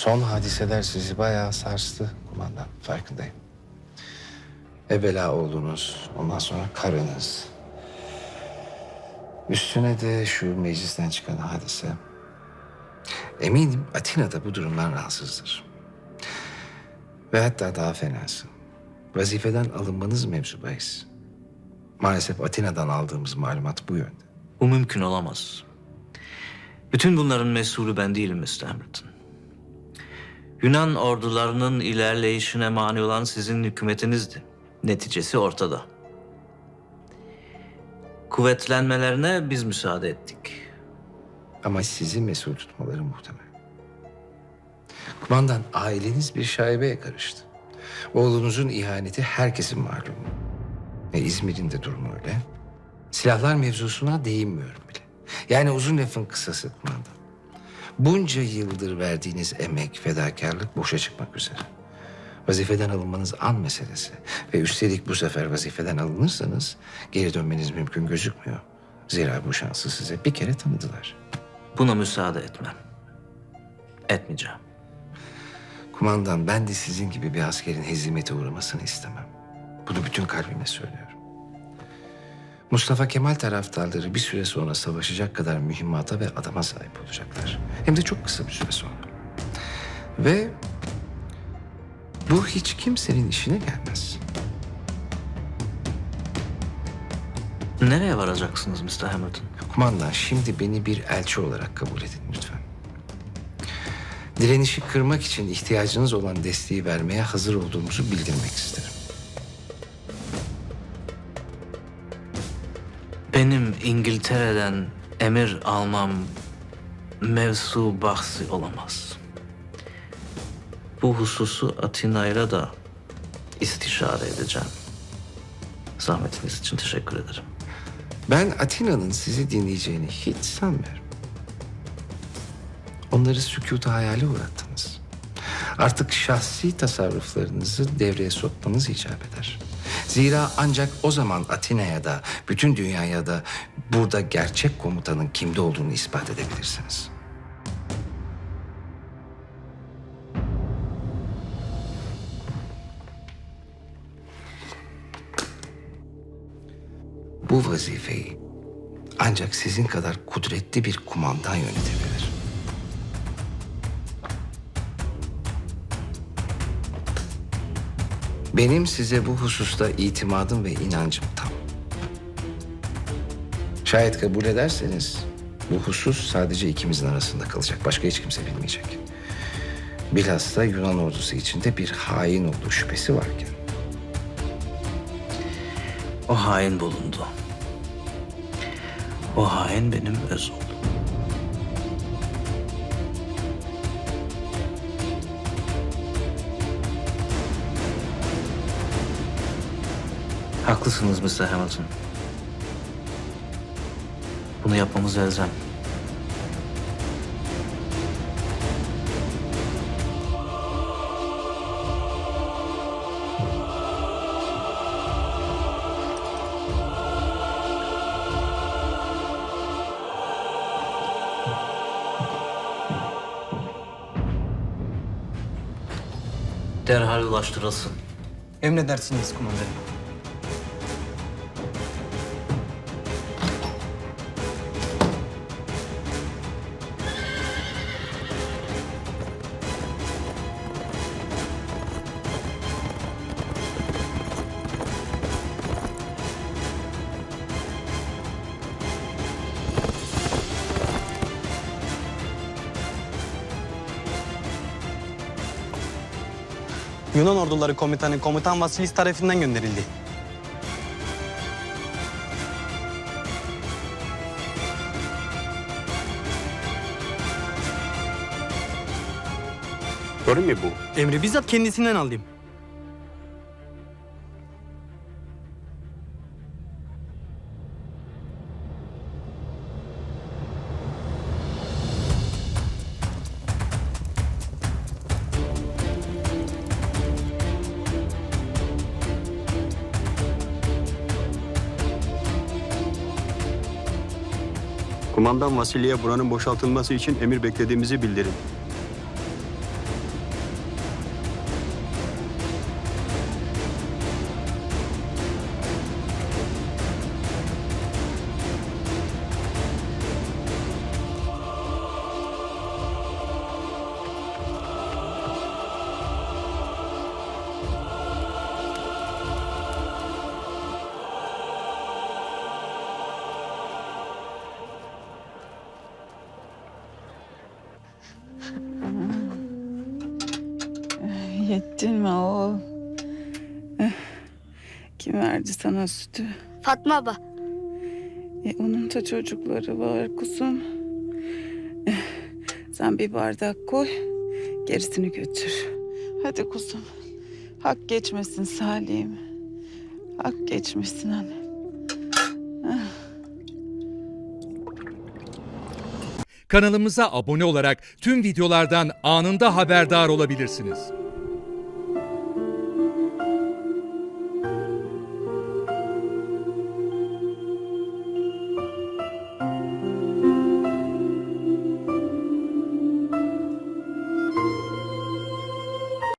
Son hadiseler sizi bayağı sarstı kumandan. Farkındayım. Evvela oğlunuz, ondan sonra karınız. Üstüne de şu meclisten çıkan hadise. Eminim Atina da bu durumdan rahatsızdır. Ve hatta daha fenası. Vazifeden alınmanız mevzu bahis. Maalesef Atina'dan aldığımız malumat bu yönde. Bu mümkün olamaz. Bütün bunların mesulü ben değilim Mr. Hamilton. Yunan ordularının ilerleyişine mani olan sizin hükümetinizdi. Neticesi ortada. Kuvvetlenmelerine biz müsaade ettik. Ama sizi mesul tutmaları muhtemel. Kumandan aileniz bir şaibeye karıştı. Oğlunuzun ihaneti herkesin malumu. Ve İzmir'in de durumu öyle. Silahlar mevzusuna değinmiyorum bile. Yani uzun lafın kısası kumandan. Bunca yıldır verdiğiniz emek, fedakarlık boşa çıkmak üzere. Vazifeden alınmanız an meselesi. Ve üstelik bu sefer vazifeden alınırsanız geri dönmeniz mümkün gözükmüyor. Zira bu şansı size bir kere tanıdılar. Buna müsaade etmem. Etmeyeceğim. Kumandan ben de sizin gibi bir askerin hezimete uğramasını istemem. Bunu bütün kalbime söylüyorum. Mustafa Kemal taraftarları bir süre sonra savaşacak kadar mühimmata ve adama sahip olacaklar. Hem de çok kısa bir süre sonra. Ve bu hiç kimsenin işine gelmez. Nereye varacaksınız Mr. Hamilton? Kumandan şimdi beni bir elçi olarak kabul edin lütfen. Direnişi kırmak için ihtiyacınız olan desteği vermeye hazır olduğumuzu bildirmek isterim. Benim İngiltere'den emir almam mevzu bahsi olamaz. Bu hususu Atina'yla da istişare edeceğim. Zahmetiniz için teşekkür ederim. Ben Atina'nın sizi dinleyeceğini hiç sanmıyorum. Onları sükutu hayale uğrattınız. Artık şahsi tasarruflarınızı devreye sokmanız icap eder. Zira ancak o zaman Atina'ya da bütün dünyaya da burada gerçek komutanın kimde olduğunu ispat edebilirsiniz. Bu vazifeyi ancak sizin kadar kudretli bir kumandan yönetebilir. Benim size bu hususta itimadım ve inancım tam. Şayet kabul ederseniz bu husus sadece ikimizin arasında kalacak. Başka hiç kimse bilmeyecek. Bilhassa Yunan ordusu içinde bir hain olduğu şüphesi varken. O hain bulundu. O hain benim öz oğlum. Haklısınız Mr. Hamilton. Bunu yapmamız elzem. Derhal ulaştırılsın. Emredersiniz kumandanım. Yunan orduları komutanı komutan Vasilis tarafından gönderildi. Doğru mu bu? Emri bizzat kendisinden aldım. Kumandan Vasili'ye buranın boşaltılması için emir beklediğimizi bildirin. Yettin mi oğul? Eh, Kim verdi sana sütü? Fatma abla. E, onun da çocukları var kuzum. Eh, Sen bir bardak koy, gerisini götür. Hadi kuzum. Hak geçmesin Salim. Hak geçmesin anne. Kanalımıza abone olarak tüm videolardan anında haberdar olabilirsiniz.